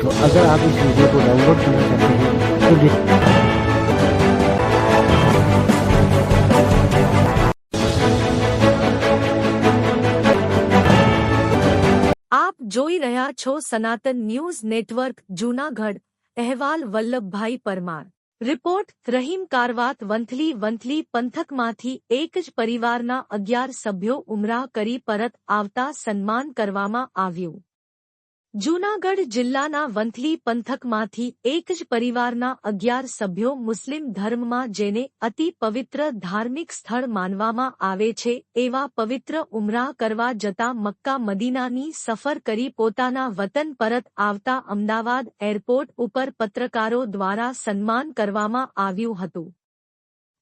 तो अगर आप इस वीडियो को डाउनलोड करना चाहते हैं तो डिस- આપ જોઈ રહ્યા છો સનાતન ન્યૂઝ નેટવર્ક જૂનાગઢ અહેવાલ વલ્લભભાઈ પરમાર રિપોર્ટ રહીમ કારવાત વંથલી વંથલી પંથકમાંથી એક જ પરિવારના અગિયાર સભ્યો ઉમરાહ કરી પરત આવતા સન્માન કરવામાં આવ્યું જૂનાગઢ જિલ્લાના વંથલી પંથકમાંથી એક જ પરિવારના અગિયાર સભ્યો મુસ્લિમ ધર્મમાં જેને અતિ પવિત્ર ધાર્મિક સ્થળ માનવામાં આવે છે, એવા પવિત્ર ઉમરાહ કરવા જતા મક્કા મદીનાની સફર કરી પોતાના વતન પરત આવતા અમદાવાદ એરપોર્ટ ઉપર પત્રકારો દ્વારા સન્માન કરવામાં આવ્યું હતું.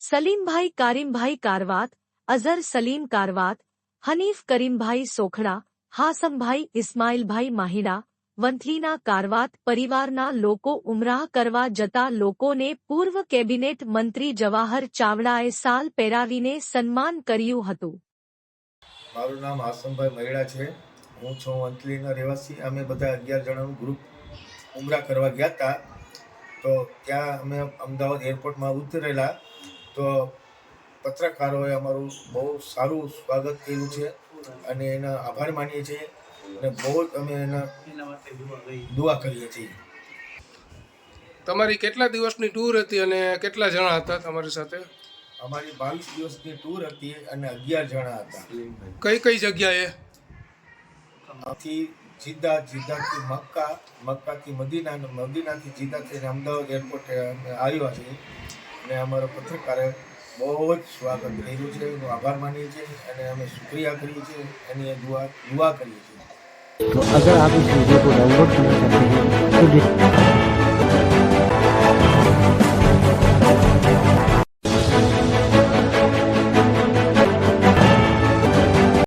સલીમભાઈ કારીમભાઈ કારવાત, અઝર સલીમ કારવાત, હનીફ કરીમભાઈ સોખડા હાસમભાઈ, ઇસ્માઇલભાઈ માહિડા, વંથલીના કારવાત, પરિવારના લોકો, ઉમરાહ કરવા જતા લોકોને પૂર્વ કેબિનેટ મંત્રી જવાહર ચાવડાએ સાલ પહેરાવીને સન્માન કર્યું હતું. મારું નામ હાસમભાઈ મહિડા છે. હું છું વંથલીના રહેવાસી. અમે બધા અગિયાર જણાનું ગ્રુપ ઉમરા કરવા ગયા હતા. તો ત્યાં અમે અમદાવાદ એરપોર્ટમાં ઉતરેલા તો પત્રકારોએ અમારું બહુ સારું સ્વાગત કર્યું છે. અને એના આભાર માનીએ છીએ અને બહુ જ અમે એના દુઆ કરીએ છીએ. તમારી કેટલા દિવસની ટૂર હતી અને કેટલા જણા હતા તમારી સાથે? અમારી બાવીસ દિવસની ટૂર હતી અને અગિયાર જણા હતા. કઈ કઈ જગ્યાએ? આથી જીદ્દા જીદ્દાથી મક્કા મક્કાથી મદીના મદીનાથી જીદ્દા થઈને અમદાવાદ એરપોર્ટે અમે આવ્યા છીએ. અને અમારો પત્રકારે બહુ જ સ્વાગત કર્યું છે એનો આભાર માનીએ છીએ અને અમે શુક્રિયા કરીએ છીએ એની દુઆ દુઆ કરીએ છીએ तो अगर आप इस वीडियो को डाउनलोड करना चाहते हैं तो डिस-